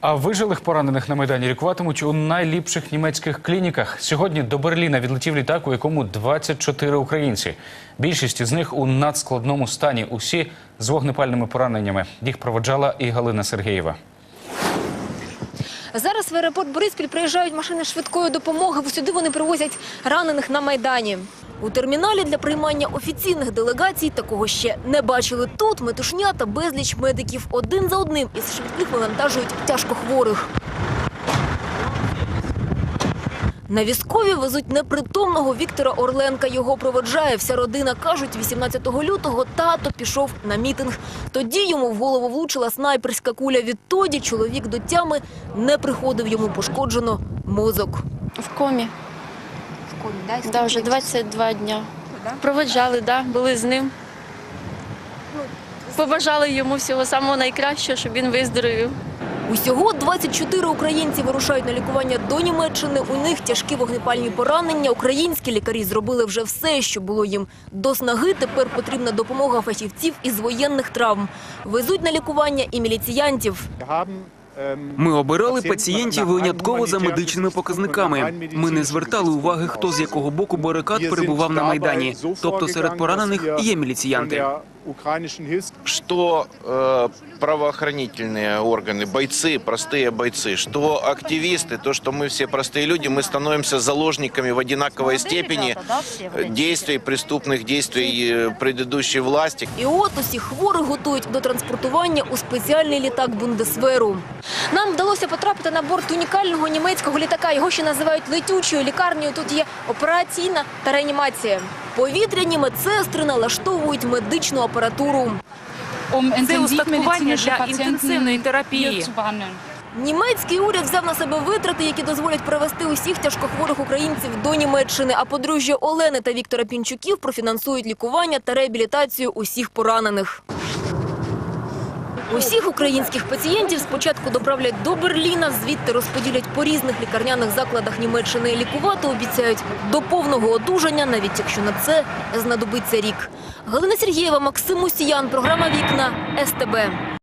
А вижилих поранених на майдані лікуватимуть у найліпших німецьких клініках. Сьогодні до Берліна відлетів літак, у якому 24 українці. Більшість із них у надскладному стані. Усі з вогнепальними пораненнями. Їх проводжала і Галина Сергієва. Зараз в аеропорт Бориспіль приїжджають машини швидкої допомоги. Сюди вони привозять ранених на Майдані. У терміналі для приймання офіційних делегацій такого ще не бачили. Тут метушня та безліч медиків один за одним із швидких вивантажують тяжкохворих. На візкові везуть непритомного Віктора Орленка. Його проводжає вся родина. Кажуть, 18 лютого тато пішов на мітинг. Тоді йому в голову влучила снайперська куля. Відтоді чоловік до тями не приходив. Йому пошкоджено мозок. В комі. Да, вже 22 дня. Проведжали, да, були з ним. Побажали йому всього самого найкращого, щоб він виздоровів. Усього 24 українці вирушають на лікування до Німеччини. У них тяжкі вогнепальні поранення. Українські лікарі зробили вже все, що було їм до снаги. Тепер потрібна допомога фахівців із воєнних травм. Везуть на лікування і міліціянтів. Ми обирали пацієнтів винятково за медичними показниками. Ми не звертали уваги, хто з якого боку барикад перебував на майдані. Тобто серед поранених є міліціянти что э, правоохранительные органы, бойцы, простые бойцы, что активисты, то, что мы все простые люди, мы становимся заложниками в одинаковой степени э, действий, преступных действий э, предыдущей власти. І от усіх хворих готують до транспортування у спеціальний літак Бундесверу. Нам вдалося потрапити на борт унікального німецького літака. Його ще називають летючою лікарнею. Тут є операційна та реанімація. Повітряні медсестри налаштовують медичну апаратуру. Це устаткування для інтенсивної терапії. Німецький уряд взяв на себе витрати, які дозволять привезти усіх тяжкохворих українців до Німеччини. А подружжя Олени та Віктора Пінчуків профінансують лікування та реабілітацію усіх поранених. Усіх українських пацієнтів спочатку доправлять до Берліна, звідти розподілять по різних лікарняних закладах Німеччини. Лікувати обіцяють до повного одужання, навіть якщо на це знадобиться рік. Галина Сергієва, Максим Усіян, програма Вікна СТБ.